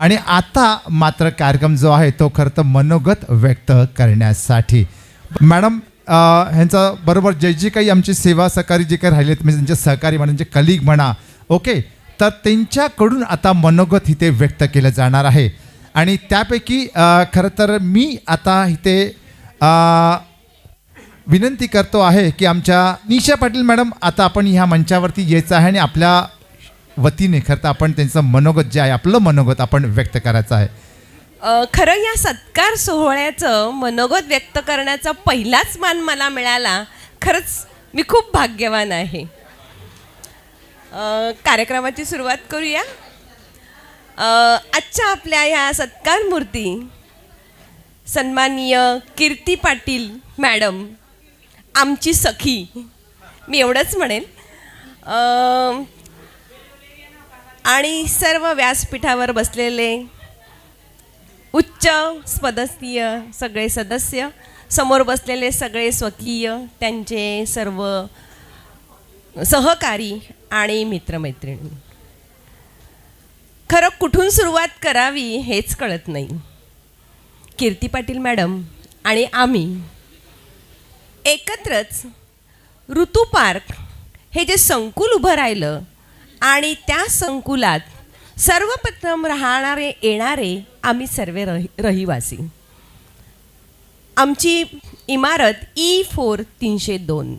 आणि आता मात्र कार्यक्रम जो आहे तो खरं तर मनोगत व्यक्त करण्यासाठी. मॅडम ह्यांचा बरोबर जे जे काही आमची सेवा सहकारी जे काही राहिलेत म्हणजे त्यांचे सहकारी म्हणा त्यांचे कलिग म्हणा ओके? तर त्यांच्याकडून आता मनोगत इथे व्यक्त केलं जाणार आहे. आणि त्यापैकी खरं तर मी आता इथे विनंती करतो आहे की आमच्या निशा पाटील मॅडम आता आपण ह्या मंचावरती यायचं आहे आणि आपल्या वतीने खरं तर आपण त्यांचं मनोगत जे आहे आपलं मनोगत आपण व्यक्त करायचं आहे. अ, खरं या सत्कार सोहळ्याचं मनोगत व्यक्त करण्याचा पहिलाच मान मला मिळाला खरंच मी खूप भाग्यवान आहे. अ, कार्यक्रमाची सुरुवात करूया. अ, आजच्या आपल्या या सत्कार मूर्ती सन्माननीय कीर्ती पाटील मॅडम आमची सखी मी एवढंच म्हणेन. अ, आणि सर्व व्यासपीठावर बसलेले उच्च पदस्थीय सगळे सदस्य समोर बसलेले सगळे स्वकीय त्यांचे सर्व सहकारी आणि मित्रमैत्रिणी. खरं कुठून सुरुवात करावी हेच कळत नाही. कीर्ती पाटील मॅडम आणि आम्ही एकत्रच ऋतू पार्क हे जे संकुल उभं राहिलं आणि त्या संकुलात सर्वप्रथम राहणारे येणारे आम्ही सर्व रहि रहिवासी. आमची इमारत ई फोर तीनशे दोन.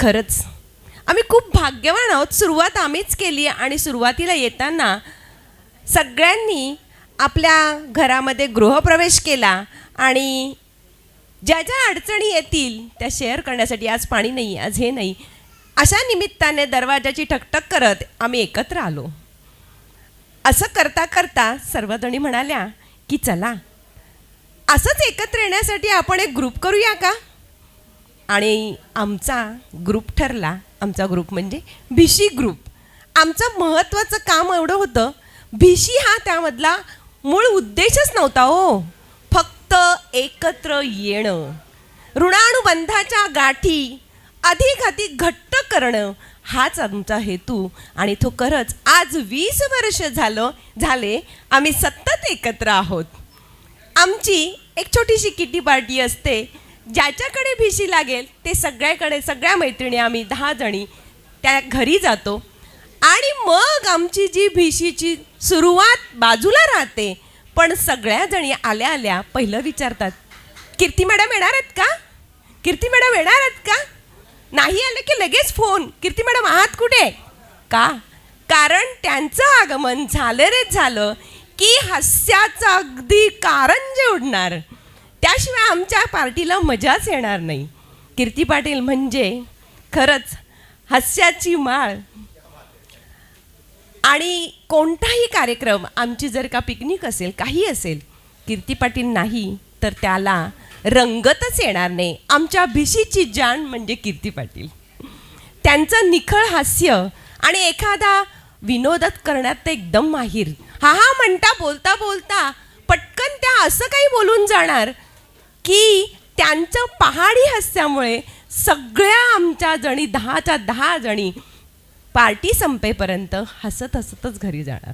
खरंच आम्ही खूप भाग्यवान आहोत. सुरुवात आम्हीच केली आणि सुरुवातीला येताना सगळ्यांनी आपल्या घरामध्ये गृहप्रवेश केला आणि ज्या ज्या अडचणी येतील त्या शेअर करण्यासाठी आज पाणी नाही आज हे नाही. अशा निमित्ताने दरवाजाची ठकठक करत आम्ही एकत्र आलो. असं करता करता सर्वजणी म्हणाल्या की चला असंच एकत्र येण्यासाठी आपण एक ग्रुप करूया का? आणि आमचा ग्रुप ठरला. आमचा ग्रुप म्हणजे भिशी ग्रुप. आमचं महत्त्वाचं काम एवढं होतं भिशी हा त्यामधला मूळ उद्देशच नव्हता हो. फक्त एकत्र येणं. ऋणानुबंधाच्या गाठी अधिकाधिक घट्ट करणं हाच आमचा हेतू. आणि तो खरंच आज वीस वर्ष झालं झाले आम्ही सतत एकत्र आहोत. आमची एक छोटीशी किटी पार्टी असते. ज्याच्याकडे भिशी लागेल ते सगळ्याकडे सगळ्या मैत्रिणी आम्ही दहा जणी त्या घरी जातो. आणि मग आमची जी भिशीची सुरुवात बाजूला राहते पण सगळ्या जणी आल्या आल्या पहिलं विचारतात कीर्ती मॅडम येणार आहेत का? कीर्ती मॅडम येणार आहेत का? नाही आलं की लगेच फोन. कीर्ती मॅडम आहात कुठे? का? कारण त्यांचं आगमन झालं रे झालं की हास्याचं अगदी कारंजे उडणार त्याशिवाय आमच्या पार्टीला मजाच येणार नाही. कीर्ती पाटील म्हणजे खरंच हास्याची माळ. आणि कोणताही कार्यक्रम आमची जर का पिकनिक असेल काही असेल कीर्ती पाटील नाही तर त्याला रंगतच येणार नाही. आमच्या भिशीची जाण म्हणजे कीर्ती पाटील. त्यांचं निखळ हास्य आणि एखादा विनोदत करण्यात ते एकदम माहीर. हा हा म्हणता बोलता बोलता पटकन त्या असं काही बोलून जाणार की त्यांचं पहाडी हास्यामुळे सगळ्या आमच्या जणी दहाच्या दहा जणी पार्टी संपेपर्यंत हसत हसतच घरी जाणार.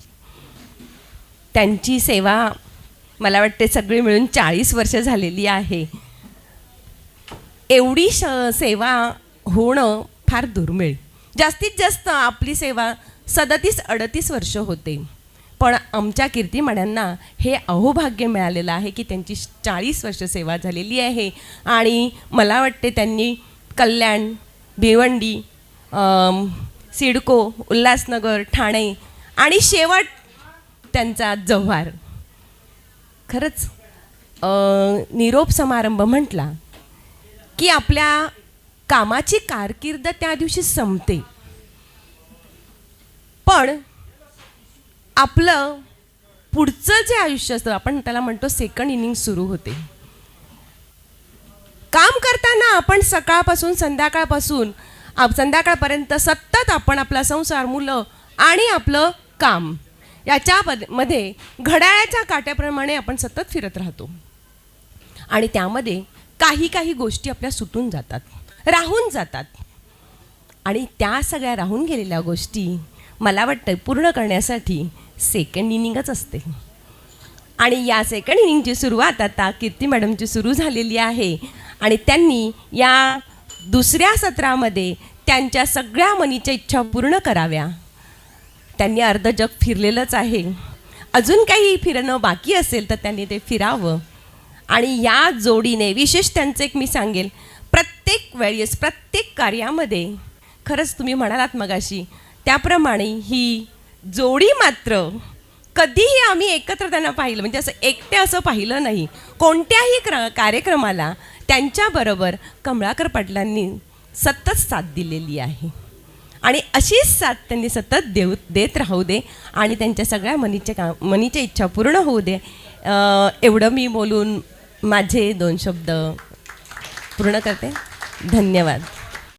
त्यांची सेवा मला वाटते सगळी मिळून चाळीस वर्ष झालेली आहे. एवढी श सेवा होणं फार दुर्मिळ. जास्तीत जास्त आपली सेवा सदतीस अडतीस वर्ष होते. पण आमच्या कीर्तिमण्यांना हे अहोभाग्य मिळालेलं आहे की त्यांची चाळीस वर्ष सेवा झालेली आहे. आणि मला वाटते त्यांनी कल्याण भिवंडी सिडको उल्हासनगर ठाणे आणि शेवट त्यांचा जव्हार खरंच निरोप समारंभ म्हटला की आपल्या कामाची कारकीर्द त्या दिवशी संपते. पण आपलं पुढचं जे आयुष्य असतं आपण त्याला म्हणतो सेकंड इनिंग सुरू होते. काम करताना आपण सकाळपासून संध्याकाळपासून संध्याकाळपर्यंत सतत आपण आपला संसार मुलं आणि आपलं काम याच्या मध्ये घड्याळाच्या काट्याप्रमाणे आपण सतत फिरत राहतो. आणि त्यामध्ये काही काही गोष्टी आपल्या सुटून जातात राहून जातात. आणि त्या सगळ्या राहून गेलेल्या गोष्टी मला वाटतं पूर्ण करण्यासाठी सेकंड इनिंगच असते. आणि या सेकंड इनिंगची सुरुवात आता कीर्ती मॅडमची सुरू झालेली आहे. आणि त्यांनी या दुसऱ्या सत्रामध्ये त्यांच्या सगळ्या मनीच्या इच्छा पूर्ण कराव्या. त्यांनी अर्ध जग फिरलेलंच आहे. अजून काही फिरणं बाकी असेल तर त्यांनी ते फिरावं. आणि या जोडीने विशेष त्यांचं एक मी सांगेल प्रत्येक वेळेस प्रत्येक कार्यामध्ये खरंच तुम्ही म्हणालात मगाशी त्याप्रमाणे ही जोडी मात्र कधीही आम्ही एकत्र त्यांना पाहिलं म्हणजे असं एकटे असं पाहिलं नाही. कोणत्याही क्र कार्यक्रमाला त्यांच्याबरोबर कमळाकर पाटलांनी सतत साथ दिलेली आहे. आणि अशीच साथ त्यांनी सतत देऊ देत राहू दे आणि त्यांच्या सगळ्या मनीच्या का मनीच्या इच्छा पूर्ण होऊ दे. एवढं मी बोलून माझे दोन शब्द पूर्ण करते. धन्यवाद.